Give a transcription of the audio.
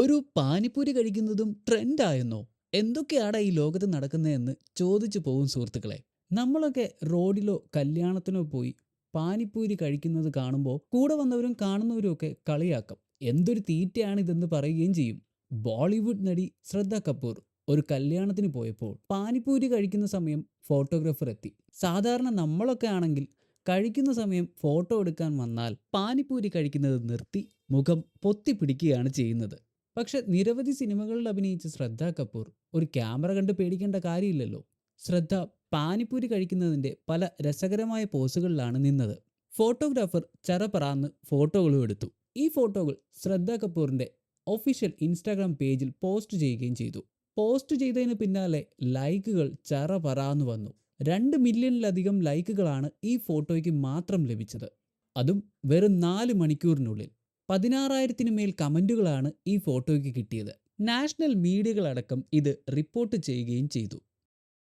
ഒരു പാനിപ്പൂരി കഴിക്കുന്നതും ട്രെൻഡായെന്നോ? എന്തൊക്കെയാണ് ഈ ലോകത്ത് നടക്കുന്നതെന്ന് ചോദിച്ചു പോകും സുഹൃത്തുക്കളെ. നമ്മളൊക്കെ റോഡിലോ കല്യാണത്തിനോ പോയി പാനിപ്പൂരി കഴിക്കുന്നത് കാണുമ്പോൾ കൂടെ വന്നവരും കാണുന്നവരും ഒക്കെ കളിയാക്കും. എന്തൊരു തീറ്റയാണിതെന്ന് പറയുകയും ചെയ്യും. ബോളിവുഡ് നടി ശ്രദ്ധ കപൂർ ഒരു കല്യാണത്തിന് പോയപ്പോൾ പാനിപ്പൂരി കഴിക്കുന്ന സമയം ഫോട്ടോഗ്രാഫർ എത്തി. സാധാരണ നമ്മളൊക്കെ ആണെങ്കിൽ കഴിക്കുന്ന സമയം ഫോട്ടോ എടുക്കാൻ വന്നാൽ പാനിപ്പൂരി കഴിക്കുന്നത് നിർത്തി മുഖം പൊത്തിപ്പിടിക്കുകയാണ് ചെയ്യുന്നത്. പക്ഷെ നിരവധി സിനിമകളിൽ അഭിനയിച്ച ശ്രദ്ധ കപൂർ ഒരു ക്യാമറ കണ്ട് പേടിക്കേണ്ട കാര്യമില്ലല്ലോ. ശ്രദ്ധ പാനിപ്പൂരി കഴിക്കുന്നതിന്റെ പല രസകരമായ പോസുകളിലാണ് നിന്നത്. ഫോട്ടോഗ്രാഫർ ചറപറാന്ന് ഫോട്ടോകളും എടുത്തു. ഈ ഫോട്ടോകൾ ശ്രദ്ധ കപൂറിന്റെ ഒഫീഷ്യൽ ഇൻസ്റ്റാഗ്രാം പേജിൽ പോസ്റ്റ് ചെയ്യുകയും ചെയ്തു. പോസ്റ്റ് ചെയ്തതിന് പിന്നാലെ ലൈക്കുകൾ ചറപറാന്ന് വന്നു. രണ്ട് മില്യണിലധികം ലൈക്കുകളാണ് ഈ ഫോട്ടോയ്ക്ക് മാത്രം ലഭിച്ചത്. അതും വെറും നാല് മണിക്കൂറിനുള്ളിൽ. പതിനാറായിരത്തിന് മേൽ കമന്റുകളാണ് ഈ ഫോട്ടോയ്ക്ക് കിട്ടിയത്. നാഷണൽ മീഡിയകളടക്കം ഇത് റിപ്പോർട്ട് ചെയ്യുകയും ചെയ്തു.